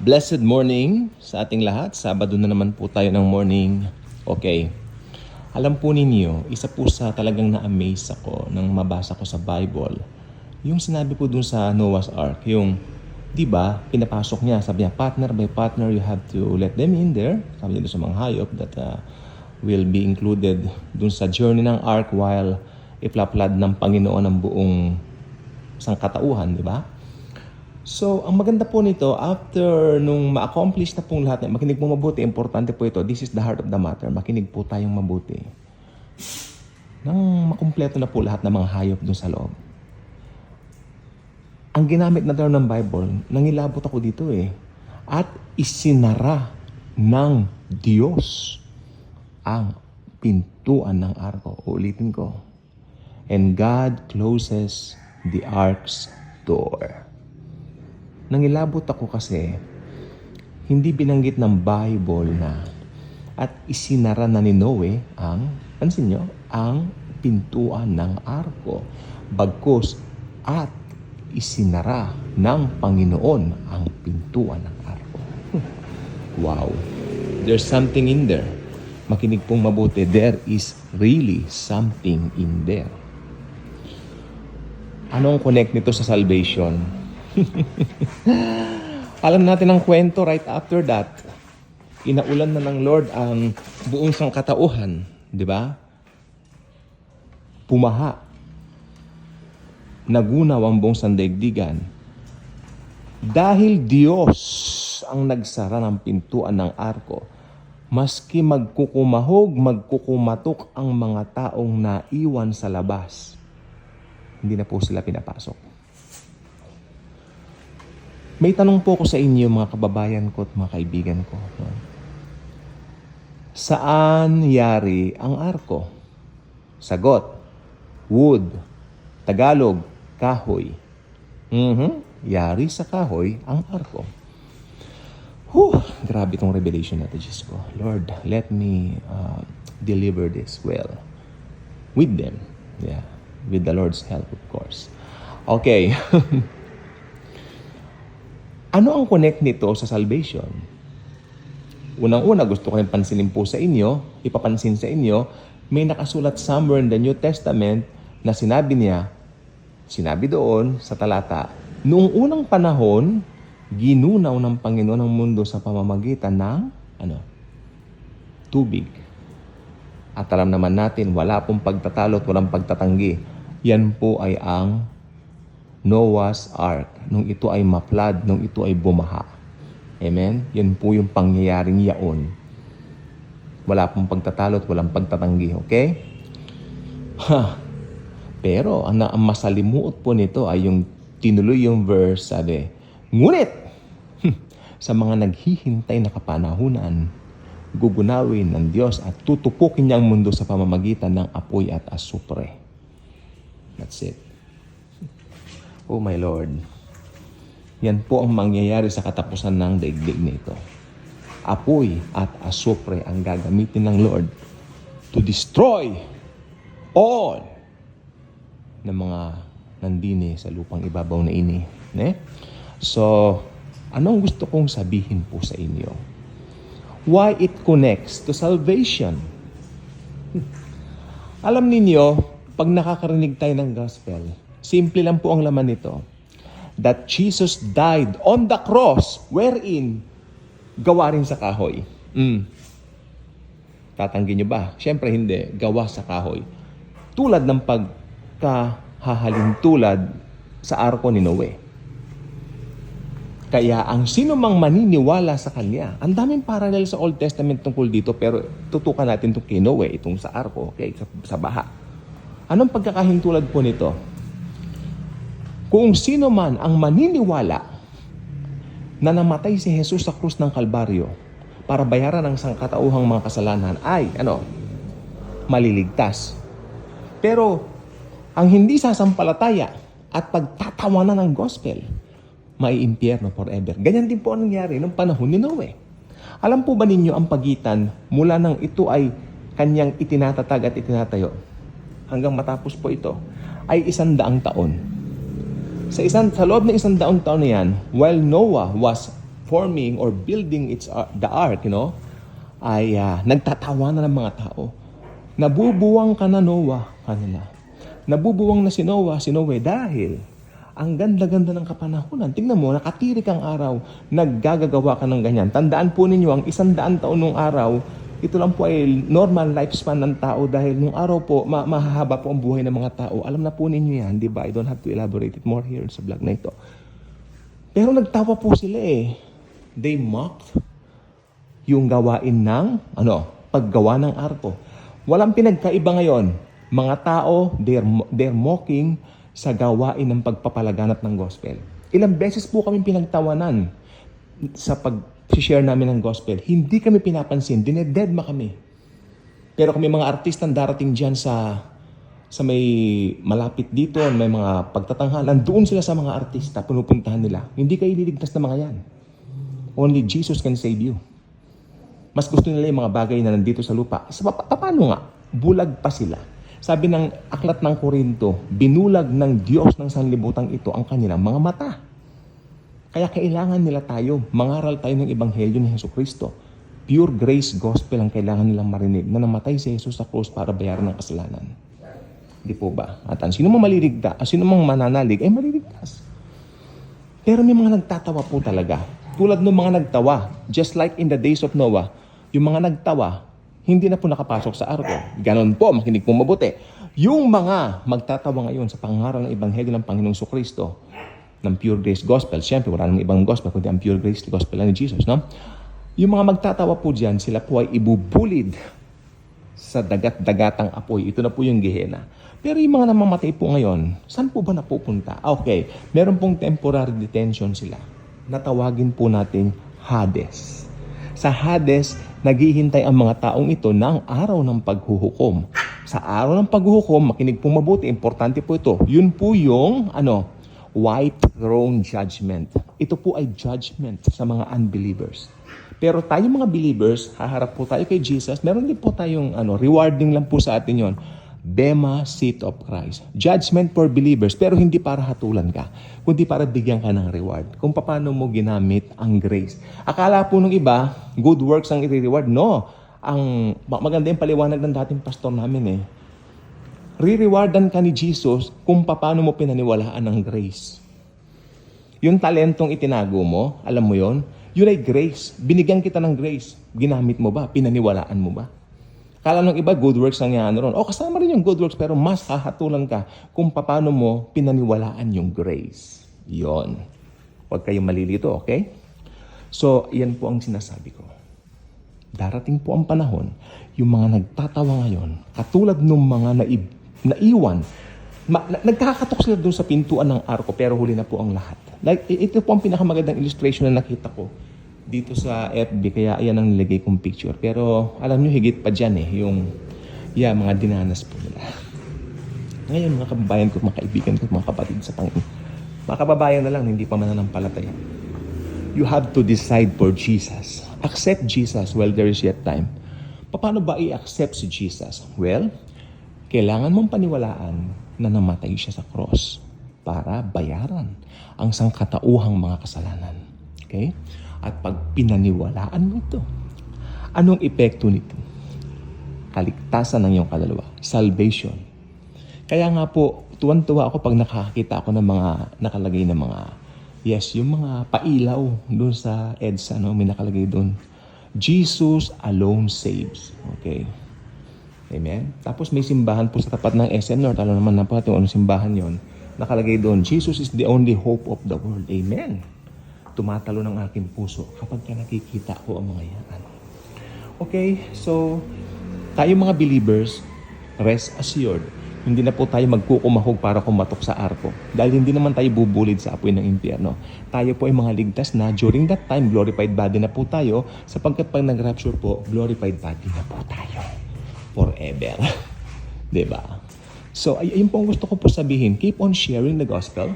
Blessed morning sa ating lahat. Sabado na naman po tayo ng morning. Okay. Alam po ninyo, isa po sa talagang na-amaze ako nang mabasa ko sa Bible, yung sinabi po dun sa Noah's Ark, yung, di ba, pinapasok niya, sabi niya, partner by partner, you have to let them in there. Sabi niya sa mga hayop that uh, will be included dun sa journey ng Ark while iplaplad ng Panginoon ang buong sangkatauhan, di ba? So, ang maganda po nito, after nung ma-accomplish na pong lahat, makinig po mabuti, importante po ito, this is the heart of the matter, makinig po tayong mabuti. Nang makumpleto na po lahat ng mga hayop dun sa loob. Ang ginamit na term ng Bible, nangilabot ako dito eh, at isinara ng Diyos ang pintuan ng arko. Uulitin ko. And God closes the ark's door. Nangilabot ako kasi hindi binanggit ng Bible na at isinara na ni Noe ang, pansin nyo, ang pintuan ng arko. Bagkus at isinara ng Panginoon ang pintuan ng arko. Wow. There's something in there. Makinig pong mabuti. There is really something in there. Anong connect nito sa salvation? Alam natin ang kwento right after that. Inaulan na ng Lord ang buong sangkatauhan, di ba? Pumaha. Nagunaw ang buong sandaigdigan. Dahil Diyos ang nagsara ng pintuan ng arko, maski magkukumahog, magkukumatok ang mga taong naiwan sa labas, hindi na po sila pinapasok. May tanong po ko sa inyo mga kababayan ko at mga kaibigan ko. Saan yari ang arko? Sagot, wood. Tagalog, kahoy. Mhm, Yari sa kahoy ang arko. Whew, grabe tong revelation na to, Diyos ko. Lord, let me uh, deliver this well. With them. Yeah. With the Lord's help, of course. Okay. Ano ang connect nito sa salvation? Unang-una, gusto ko rin pansinin po sa inyo, ipapansin sa inyo, may nakasulat somewhere in the New Testament na sinabi niya, sinabi doon sa talata, noong unang panahon, ginunaw ng Panginoon ang mundo sa pamamagitan ng ano? Tubig. At alam naman natin, wala pong pagtatalo at walang pagtatanggi. Yan po ay ang Noah's Ark nung ito ay maplad, nung ito ay bumaha. Amen? Yan po yung pangyayaring yaon. Wala pong pagtatalo at walang pagtatanggi. Okay? Ha. Pero ang, ang masalimuot po nito ay yung tinuloy yung verse, sabi, Ngunit, hmm, sa mga naghihintay na kapanahunan, gugunawin ng Diyos at tutupukin niya ang mundo sa pamamagitan ng apoy at asupre. That's it. Oh my Lord. Yan po ang mangyayari sa katapusan ng daigdig nito. Apoy at asupre ang gagamitin ng Lord to destroy all ng mga nandini sa lupang ibabaw na ini. Ne? So, anong gusto kong sabihin po sa inyo? Why it connects to salvation? Alam ninyo, pag nakakarinig tayo ng gospel, simple lang po ang laman nito. That Jesus died on the cross wherein gawa rin sa kahoy. Mm. Tatanggi nyo ba? Siyempre hindi. Gawa sa kahoy. Tulad ng pagkahahalin tulad sa arko ni Noe. Kaya ang sino mang maniniwala sa kanya, ang daming parallel sa Old Testament tungkol dito, pero tutukan natin itong kay Noe, itong sa arko, okay, sa, sa baha. Anong pagkakahintulad po nito? Kung sino man ang maniniwala na namatay si Jesus sa krus ng Kalbaryo para bayaran ang sangkatauhang mga kasalanan ay, ano, maliligtas. Pero, ang hindi sasampalataya at pagtatawanan ng gospel, may impyerno forever. Ganyan din po ang nangyari nung panahon ni Noe. Alam po ba ninyo ang pagitan mula nang ito ay kanyang itinatatag at itinatayo hanggang matapos po ito ay isang daang taon. Sa isang sa loob ng isang daang taon na yan, while Noah was forming or building its ar- the ark, you know, ay ah, nagtatawanan ng mga tao. Nabubuwang ka na Noah kanila. Nabubuwang na si Noah, si Noe dahil ang ganda-ganda ng kapanahunan. Tingnan mo, nakatirik ang araw, naggagagawa ka ng ganyan. Tandaan po ninyo, ang isang daan taon nung araw, ito lang po ay normal lifespan ng tao dahil nung araw po, ma- mahahaba po ang buhay ng mga tao. Alam na po ninyo yan, di ba? I don't have to elaborate it more here sa vlog na ito. Pero nagtawa po sila eh. They mocked yung gawain ng, ano, paggawa ng arko. Walang pinagkaiba ngayon. Mga tao, they're, they're mocking sa gawain ng pagpapalaganap ng gospel. Ilang beses po kami pinagtawanan sa pag-share namin ng gospel. Hindi kami pinapansin, dinededma kami. Pero kami mga artistang darating dyan sa sa may malapit dito, may mga pagtatanghalan, doon sila sa mga artista, pinupuntahan nila. Hindi kayo ililigtas ng mga yan. Only Jesus can save you. Mas gusto nila yung mga bagay na nandito sa lupa. Sa, pa- paano nga? Bulag pa sila. Sabi ng aklat ng Korinto, binulag ng Diyos ng sanlibutan ito ang kanilang mga mata. Kaya kailangan nila tayo, mangaral tayo ng Ebanghelyo ni Heso Kristo. Pure grace gospel ang kailangan nilang marinig na namatay si Jesus sa krus para bayaran ng kasalanan. Di po ba? At ang sino mang maliligtas, ang sino mang mananalig ay maliligtas. Pero may mga nagtatawa po talaga. Tulad ng mga nagtawa, just like in the days of Noah, yung mga nagtawa, hindi na po nakapasok sa arko. Ganon po, makinig po mabuti. Yung mga magtatawa ngayon sa pangaral ng Ebanghelyo ng Panginoong Kristo, ng pure grace gospel, siyempre wala namang ibang gospel kundi ang pure grace gospel lang ni Jesus, no? Yung mga magtatawa po dyan, sila po ay ibubulid sa dagat-dagatang apoy. Ito na po yung Gehenna. Pero yung mga namamatay po ngayon, saan po ba napupunta? Ah, Okay, meron pong temporary detention sila. Natawagin po natin Hades. Sa Hades, naghihintay ang mga taong ito ng araw ng paghuhukom. Sa araw ng paghuhukom, makinig po mabuti, importante po ito. Yun po yung ano, white throne judgment. Ito po ay judgment sa mga unbelievers. Pero tayo mga believers, haharap po tayo kay Jesus. Meron din po tayong ano, rewarding lang po sa atin yon. Bema seat of Christ. Judgment for believers, pero hindi para hatulan ka, kundi para bigyan ka ng reward. Kung paano mo ginamit ang grace. Akala po nung iba, good works ang i-reward. No. Ang ma- maganda yung paliwanag ng dating pastor namin eh. Re-rewardan ka ni Jesus kung paano mo pinaniwalaan ng grace. Yung talentong itinago mo, alam mo yon, yun ay grace. Binigyan kita ng grace. Ginamit mo ba? Pinaniwalaan mo ba? Kala ng iba, good works ang yan ron. O, kasama rin yung good works, pero mas hahatulan ka kung paano mo pinaniwalaan yung grace. Yon. Huwag kayong malilito, okay? So, yan po ang sinasabi ko. Darating po ang panahon, yung mga nagtatawa ngayon, katulad ng mga naib- naiwan, ma- na- nagkakatok sila doon sa pintuan ng arko, pero huli na po ang lahat. Like, ito po ang pinakamagandang illustration na nakita ko dito sa FB, kaya yan ang nilagay kong picture. Pero alam nyo, higit pa dyan eh, yung yeah, mga dinanas po nila. Ngayon, mga kababayan ko, mga kaibigan ko, mga kapatid sa Panginoon, mga kababayan na lang, hindi pa mananampalataya. You have to decide for Jesus. Accept Jesus while there is yet time. Paano ba i-accept si Jesus? Well, kailangan mong paniwalaan na namatay siya sa cross para bayaran ang sangkatauhang mga kasalanan. Okay? At pag pinaniwalaan mo ito, anong epekto nito? Kaligtasan ng iyong kaluluwa. Salvation. Kaya nga po, tuwan-tuwa ako pag nakakita ako ng mga nakalagay na mga, yes, yung mga pailaw doon sa EDSA, no? may nakalagay doon. Jesus alone saves. Okay. Amen? Tapos may simbahan po sa tapat ng SM North. Alam naman na po natin anong simbahan yon. Nakalagay doon, Jesus is the only hope of the world. Amen. Tumatalo ng aking puso kapag ka nakikita ko ang mga yan. Okay, so tayo mga believers, rest assured, hindi na po tayo magkukumahog para kumatok sa arko. Dahil hindi naman tayo bubulid sa apoy ng impyerno. Tayo po ay mga ligtas na during that time, glorified body na po tayo sapagkat pag nag-rapture po, glorified body na po tayo. Forever. ba? So, ay ayun po ang gusto ko po sabihin. Keep on sharing the gospel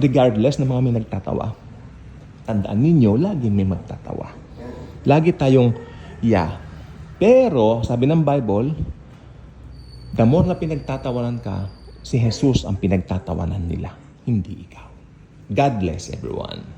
regardless na mga may nagtatawa. Tandaan ninyo, lagi may magtatawa. Lagi tayong, yeah. Pero, sabi ng Bible, the more na pinagtatawanan ka, si Jesus ang pinagtatawanan nila, hindi ikaw. God bless everyone.